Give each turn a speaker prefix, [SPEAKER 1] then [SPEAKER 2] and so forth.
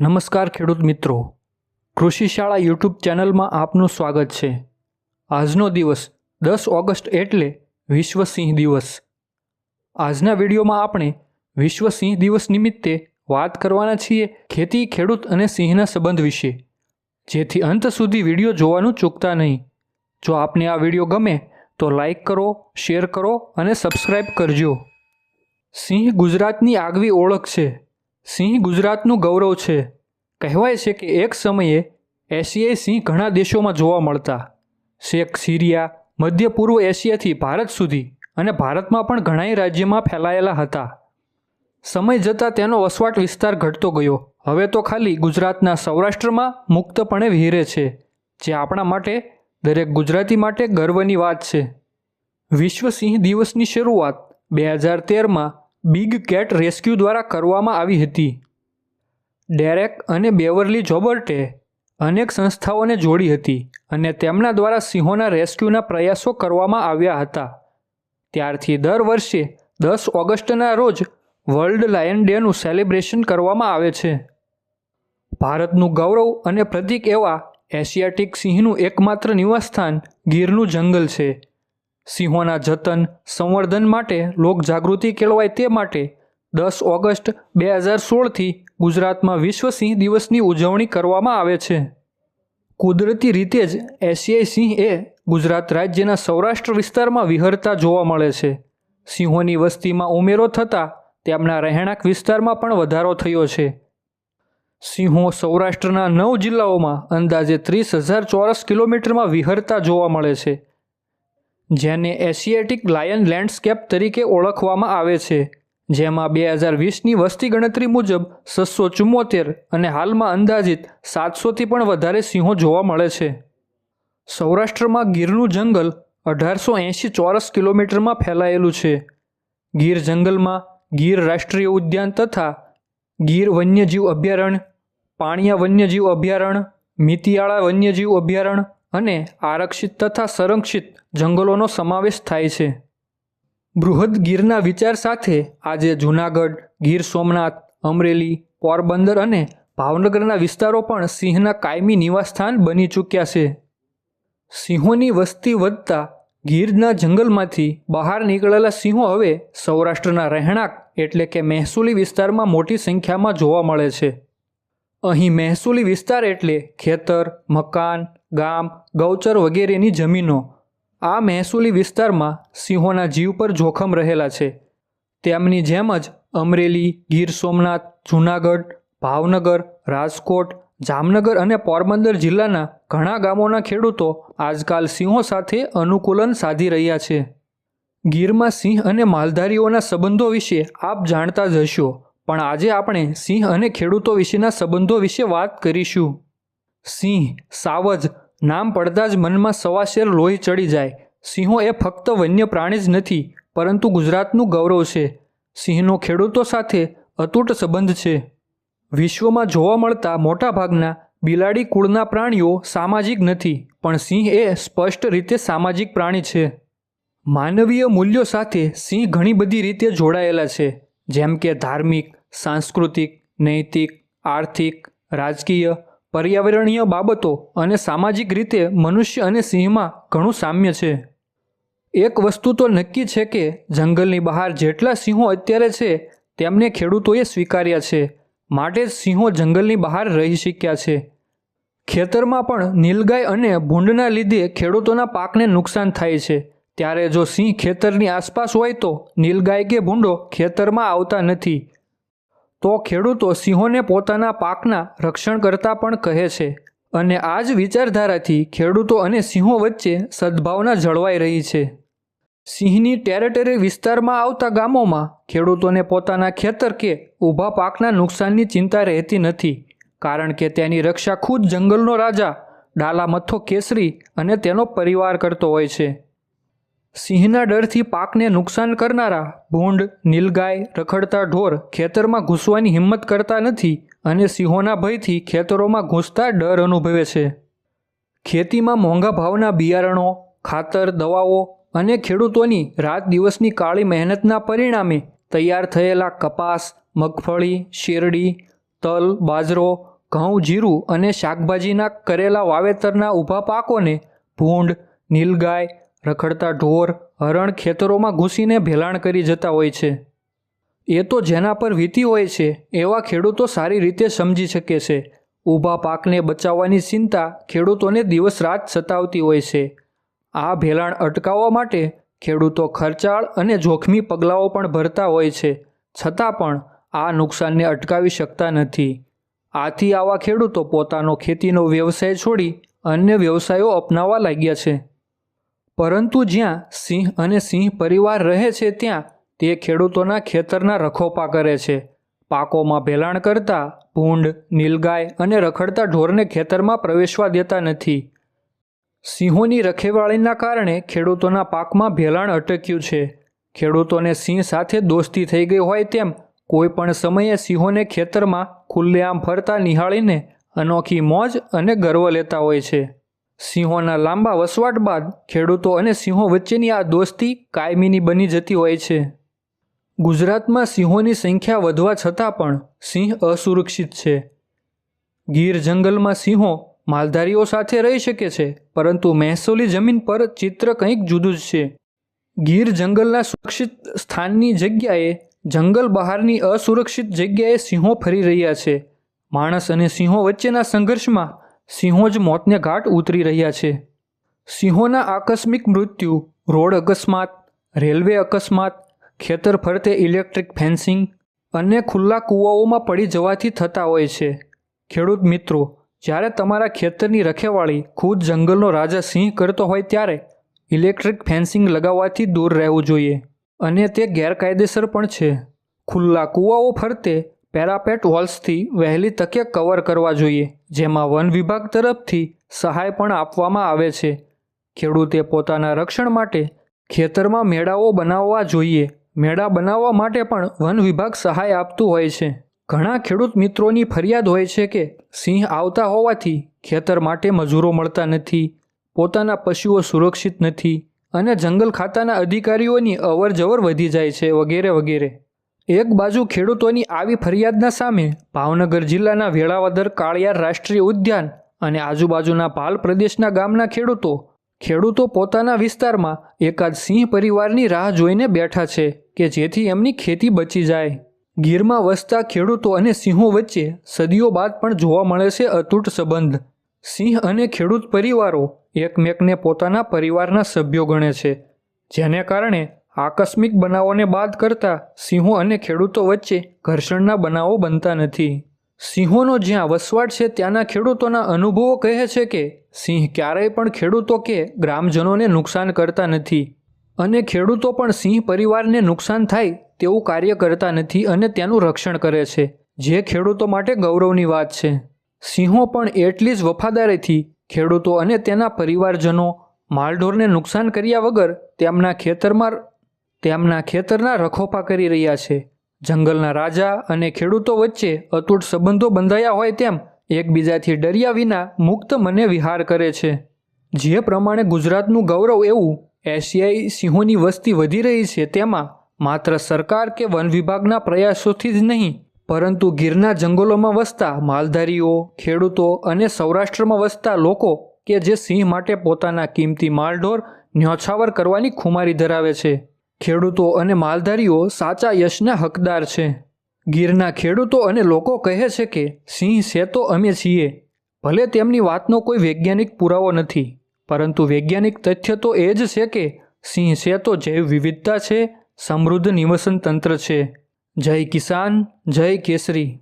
[SPEAKER 1] નમસ્કાર ખેડૂત મિત્રો. કૃષિ શાળા યુટ્યુબ ચેનલમાં આપનું સ્વાગત છે. આજનો દિવસ દસ ઓગસ્ટ એટલે વિશ્વ સિંહ દિવસ. આજના વિડીયોમાં આપણે વિશ્વ સિંહ દિવસ નિમિત્તે વાત કરવાના છીએ ખેતી, ખેડૂત અને સિંહના સંબંધ વિશે. જેથી અંત સુધી વીડિયો જોવાનું ચૂકતા નહીં. જો આપને આ વીડિયો ગમે તો લાઈક કરો, શેર કરો અને સબસ્ક્રાઈબ કરજો. સિંહ ગુજરાતની આગવી ઓળખ છે. સિંહ ગુજરાતનું ગૌરવ છે. કહેવાય છે કે એક સમયે એશિયાઈ સિંહ ઘણા દેશોમાં જોવા મળતા. શેખ સિરિયા, મધ્ય પૂર્વ એશિયાથી ભારત સુધી અને ભારતમાં પણ ઘણાય રાજ્યમાં ફેલાયેલા હતા. સમય જતાં તેનો વસવાટ વિસ્તાર ઘટતો ગયો. હવે તો ખાલી ગુજરાતના સૌરાષ્ટ્રમાં મુક્તપણે વિહરે છે, જે આપણા માટે, દરેક ગુજરાતી માટે ગર્વની વાત છે. વિશ્વ સિંહ દિવસની શરૂઆત બે હજાર તેરમાં બિગ કેટ રેસ્ક્યુ દ્વારા કરવામાં આવી હતી. ડેરેક અને બેવરલી જોબર્ટે અનેક સંસ્થાઓને જોડી હતી અને તેમના દ્વારા સિંહોના રેસ્ક્યુના પ્રયાસો કરવામાં આવ્યા હતા. ત્યારથી દર વર્ષે દસ ઓગસ્ટના રોજ વર્લ્ડ લાયન ડેનું સેલિબ્રેશન કરવામાં આવે છે. ભારતનું ગૌરવ અને પ્રતીક એવા એશિયાટિક સિંહનું એકમાત્ર નિવાસસ્થાન ગીરનું જંગલ છે. સિંહોના જતન સંવર્ધન માટે લોકજાગૃતિ કેળવાય તે માટે દસ ઓગસ્ટ બે હજાર સોળથી ગુજરાતમાં વિશ્વ સિંહ દિવસની ઉજવણી કરવામાં આવે છે. કુદરતી રીતે જ એશિયાઈ સિંહ એ ગુજરાત રાજ્યના સૌરાષ્ટ્ર વિસ્તારમાં વિહરતા જોવા મળે છે. સિંહોની વસ્તીમાં ઉમેરો થતાં તેમના રહેણાંક વિસ્તારમાં પણ વધારો થયો છે. સિંહો સૌરાષ્ટ્રના નવ જિલ્લાઓમાં અંદાજે ત્રીસ હજાર ચોરસ કિલોમીટરમાં વિહરતા જોવા મળે છે. જેને એશિયાટિક લાયન લેન્ડસ્કેપ તરીકે ઓળખવામાં આવે છે, જેમાં બે હજાર વીસની વસ્તી ગણતરી મુજબ છસો ચુમ્મોતેર અને હાલમાં અંદાજિત સાતસોથી પણ વધારે સિંહો જોવા મળે છે. સૌરાષ્ટ્રમાં ગીરનું જંગલ અઢારસો એંશી ચોરસ કિલોમીટરમાં ફેલાયેલું છે. ગીર જંગલમાં ગીર રાષ્ટ્રીય ઉદ્યાન તથા ગીર વન્યજીવ અભયારણ્ય, પાણિયા વન્યજીવ અભયારણ્ય, મિતિયાળા વન્યજીવ અભયારણ્ય અને આરક્ષિત તથા સંરક્ષિત જંગલોનો સમાવેશ થાય છે. બૃહદ ગીરના વિચાર સાથે આજે જૂનાગઢ, ગીર સોમનાથ, અમરેલી, પોરબંદર અને ભાવનગરના વિસ્તારો પણ સિંહના કાયમી નિવાસસ્થાન બની ચૂક્યા છે. સિંહોની વસ્તી વધતા ગીરના જંગલમાંથી બહાર નીકળેલા સિંહો હવે સૌરાષ્ટ્રના રહેણાંક એટલે કે મહેસૂલી વિસ્તારમાં મોટી સંખ્યામાં જોવા મળે છે. અહીં મહેસૂલી વિસ્તાર એટલે ખેતર, મકાન ગામ, ગૌચર વગેરેની જમીનો. આ મહેસૂલી વિસ્તારમાં સિંહોના જીવ પર જોખમ રહેલા છે. તેમની જેમ જ અમરેલી, ગીર સોમનાથ, જૂનાગઢ, ભાવનગર, રાજકોટ, જામનગર અને પોરબંદર જિલ્લાના ઘણા ગામોના ખેડૂતો આજકાલ સિંહો સાથે અનુકૂલન સાધી રહ્યા છે. ગીરમાં સિંહ અને માલધારીઓના સંબંધો વિશે આપ જાણતા જ હશો, પણ આજે આપણે સિંહ અને ખેડૂતો વિશેના સંબંધો વિશે વાત કરીશું. સિંહ સાવજ નામ પડતા જ મનમાં સવાશેર લોહી ચડી જાય. સિંહો એ ફક્ત વન્ય પ્રાણી જ નથી, પરંતુ ગુજરાતનું ગૌરવ છે. સિંહનો ખેડૂતો સાથે અતૂટ સંબંધ છે. વિશ્વમાં જોવા મળતા મોટાભાગના બિલાડી કુળના પ્રાણીઓ સામાજિક નથી, પણ સિંહ એ સ્પષ્ટ રીતે સામાજિક પ્રાણી છે. માનવીય મૂલ્યો સાથે સિંહ ઘણી બધી રીતે જોડાયેલા છે, જેમ કે ધાર્મિક, સાંસ્કૃતિક, નૈતિક, આર્થિક, રાજકીય પર્યાવરણીય બાબતો અને સામાજિક રીતે મનુષ્ય અને સિંહમાં ઘણું સામ્ય છે. એક વસ્તુ તો નક્કી છે કે જંગલની બહાર જેટલા સિંહો અત્યારે છે, તેમને ખેડૂતોએ સ્વીકાર્યા છે. માટે જ સિંહો જંગલની બહાર રહી શક્યા છે. ખેતરમાં પણ નીલગાય અને ભૂંડના લીધે ખેડૂતોના પાકને નુકસાન થાય છે. ત્યારે જો સિંહ ખેતરની આસપાસ હોય તો નીલગાય કે ભૂંડો ખેતરમાં આવતા નથી. તો ખેડૂતો સિંહોને પોતાના પાકના રક્ષણ કરતા પણ કહે છે. અને આ જ વિચારધારાથી ખેડૂતો અને સિંહો વચ્ચે સદભાવના જળવાઈ રહી છે. સિંહની ટેરેટરી વિસ્તારમાં આવતા ગામોમાં ખેડૂતોને પોતાના ખેતર કે ઊભા પાકના નુકસાનની ચિંતા રહેતી નથી. કારણ કે તેની રક્ષા ખુદ જંગલનો રાજા ડાલામથ્થો કેસરી અને તેનો પરિવાર કરતો હોય છે. સિંહના ડરથી પાકને નુકસાન કરનારા ભૂંડ, નીલગાય, રખડતા ઢોર ખેતરમાં ઘૂસવાની હિંમત કરતા નથી અને સિંહોના ભયથી ખેતરોમાં ઘૂસતા ડર અનુભવે છે. ખેતીમાં મોંઘા ભાવના બિયારણો, ખાતર, દવાઓ અને ખેડૂતોની રાત દિવસની કાળી મહેનતના પરિણામે તૈયાર થયેલા કપાસ, મગફળી, શેરડી, તલ, બાજરો, ઘઉં, જીરું અને શાકભાજીના કરેલા વાવેતરના ઊભા પાકોને ભૂંડ, નીલગાય રખડતા ઢોર હરણ ખેતરોમાં ઘૂસીને ભેલાણ કરી જતા હોય છે. એ તો જેના પર વીતી હોય છે, એવા ખેડૂતો સારી રીતે સમજી શકે છે. ઊભા પાકને બચાવવાની ચિંતા ખેડૂતોને દિવસ રાત સતાવતી હોય છે. આ ભેલાણ અટકાવવા માટે ખેડૂતો ખર્ચાળ અને જોખમી પગલાઓ પણ ભરતા હોય છે. છતાં પણ આ નુકસાનને અટકાવી શકતા નથી. આથી આવા ખેડૂતો પોતાનો ખેતીનો વ્યવસાય છોડી અન્ય વ્યવસાયો અપનાવવા લાગ્યા છે. પરંતુ જ્યાં સિંહ અને સિંહ પરિવાર રહે છે ત્યાં, તે ખેડૂતોના ખેતરના રખોપા કરે છે. પાકોમાં ભેલાણ કરતા ભૂંડ, નીલગાય અને રખડતા ઢોરને ખેતરમાં પ્રવેશવા દેતા નથી. સિંહોની રખેવાળીના કારણે ખેડૂતોના પાકમાં ભેલાણ અટક્યું છે. ખેડૂતોને સિંહ સાથે દોસ્તી થઈ ગઈ હોય તેમ, કોઈ પણ સમયે સિંહોને ખેતરમાં ખુલ્લેઆમ ફરતા નિહાળીને અનોખી મોજ અને ગર્વ લેતા હોય છે. સિંહોના લાંબા વસવાટ બાદ ખેડૂતો અને સિંહો વચ્ચેની આ દોસ્તી કાયમીની બની જતી હોય છે. ગુજરાતમાં સિંહોની સંખ્યા વધવા છતાં પણ સિંહ અસુરક્ષિત છે. ગીર જંગલમાં સિંહો માલધારીઓ સાથે રહી શકે છે, પરંતુ મહેસૂલી જમીન પર ચિત્ર કંઈક જુદું જ છે. ગીર જંગલના સુરક્ષિત સ્થાનની જગ્યાએ જંગલ બહારની અસુરક્ષિત જગ્યાએ સિંહો ફરી રહ્યા છે. માણસ અને સિંહો વચ્ચેના સંઘર્ષમાં સિંહો જ મોતને ઘાટ ઉતરી રહ્યા છે. સિંહોના આકસ્મિક મૃત્યુ, રોડ અકસ્માત, રેલવે અકસ્માત, ખેતર ફરતે ઇલેક્ટ્રિક ફેન્સિંગ, અને ખુલ્લા કૂવાઓમાં પડી જવાથી થતા હોય છે. ખેડૂત મિત્રો, જ્યારે તમારા ખેતરની રખેવાળી ખુદ જંગલનો રાજા સિંહ કરતો હોય ત્યારે ઇલેક્ટ્રિક ફેન્સિંગ લગાવવાથી દૂર રહેવું જોઈએ. અને તે ગેરકાયદેસર પણ છે. ખુલ્લા કૂવાઓ ફરતે પેરાપેટ વોલ્સથી વહેલી તકે કવર કરવા જોઈએ, જેમાં વન વિભાગ તરફથી સહાય પણ આપવામાં આવે છે. ખેડૂતે પોતાના રક્ષણ માટે ખેતરમાં મેળાઓ બનાવવા જોઈએ. મેળા બનાવવા માટે પણ વન વિભાગ સહાય આપતું હોય છે. ઘણા ખેડૂત મિત્રોની ફરિયાદ હોય છે કે સિંહ આવતા હોવાથી ખેતર માટે મજૂરો મળતા નથી, પોતાના પશુઓ સુરક્ષિત નથી અને જંગલ ખાતાના અધિકારીઓની અવર જવર વધી જાય છે વગેરે વગેરે. એક બાજુ ખેડૂતોની આવી ફરિયાદના સામે ભાવનગર જિલ્લાના વેળાવદર કાળિયાર રાષ્ટ્રીય ઉદ્યાન અને આજુબાજુના ભાલ પ્રદેશના ગામના ખેડૂતો ખેડૂતો પોતાના વિસ્તારમાં એકાદ સિંહ પરિવારની રાહ જોઈને બેઠા છે કે જેથી એમની ખેતી બચી જાય. ગીરમાં વસતા ખેડૂતો અને સિંહો વચ્ચે સદીઓ બાદ પણ જોવા મળે છે અતૂટ સંબંધ. સિંહ અને ખેડૂત પરિવારો એકમેકને પોતાના પરિવારના સભ્યો ગણે છે, જેને કારણે આકસ્મિક બનાવોને બાદ કરતા સિંહો અને ખેડૂતો વચ્ચે ઘર્ષણના બનાવો બનતા નથી. સિંહોનો જ્યાં વસવાટ છે ત્યાંના ખેડૂતોના અનુભવો કહે છે કે સિંહ ક્યારેય પણ ખેડૂતો કે ગ્રામજનોને નુકસાન કરતા નથી અને ખેડૂતો પણ સિંહ પરિવારને નુકસાન થાય તેવું કાર્ય કરતા નથી અને તેનું રક્ષણ કરે છે, જે ખેડૂતો માટે ગૌરવની વાત છે. સિંહો પણ એટલી જ વફાદારીથી ખેડૂતો અને તેના પરિવારજનો માલઢોરને નુકસાન કર્યા વગર તેમના ખેતરમાં તેમના ખેતરના રખોપા કરી રહ્યા છે. જંગલના રાજા અને ખેડૂતો વચ્ચે અતૂટ સંબંધો બંધાયા હોય તેમ એકબીજાથી ડર્યા વિના મુક્ત મને વિહાર કરે છે. જે પ્રમાણે ગુજરાતનું ગૌરવ એવું એશિયાઈ સિંહોની વસ્તી વધી રહી છે તેમાં માત્ર સરકાર કે વન વિભાગના પ્રયાસોથી જ નહીં, પરંતુ ગીરના જંગલોમાં વસતા માલધારીઓ, ખેડૂતો અને સૌરાષ્ટ્રમાં વસતા લોકો કે જે સિંહ માટે પોતાના કિંમતી માલઢોર ન્યોછાવર કરવાની ખુમારી ધરાવે છે. ખેડૂતો અને માલધારીઓ સાચા યશના હકદાર છે. ગીરના ખેડૂતો અને લોકો કહે છે કે, સિંહ છે તો અમે છીએ. ભલે તેમની વાતનો કોઈ વૈજ્ઞાનિક પુરાવો નથી, પરંતુ વૈજ્ઞાનિક તથ્ય તો એ જ છે કે, સિંહ છે તો જૈવ વિવિધતા છે, સમૃદ્ધ નિવસન તંત્ર છે. જય કિસાન, જય કેસરી.